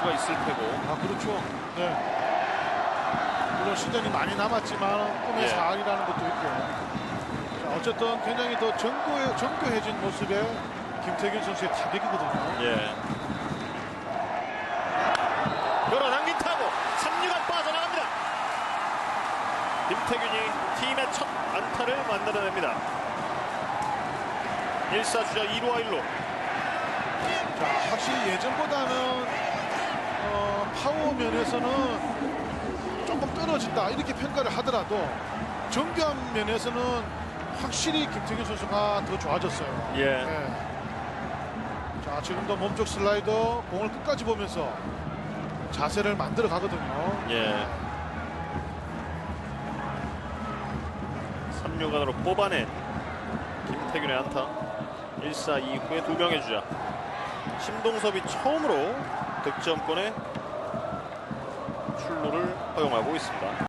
수가 있을 테고. 아 그렇죠. 네. 물론 시즌이 많이 남았지만 꿈의 예. 4할이라는 것도 있고. 자, 어쨌든 굉장히 더 정교해, 정교해진 모습의 김태균 선수의 타격이거든요. 예. 끌어당긴 타고 3루간 빠져나갑니다. 김태균이 팀의 첫 안타를 만들어냅니다. 1사주자 2루와 1루. 자, 확실히 예전보다는 면에서는 조금 떨어진다 이렇게 평가를 하더라도 정교한 면에서는 확실히 김태균 선수가 더 좋아졌어요. 예. 네. 자, 지금도 몸쪽 슬라이더 공을 끝까지 보면서 자세를 만들어 가거든요. 예. 3루간으로 뽑아낸 김태균의 안타. 1사 이후에 두 명의 주자. 심동섭이 처음으로 득점권에 허용하고 있습니다.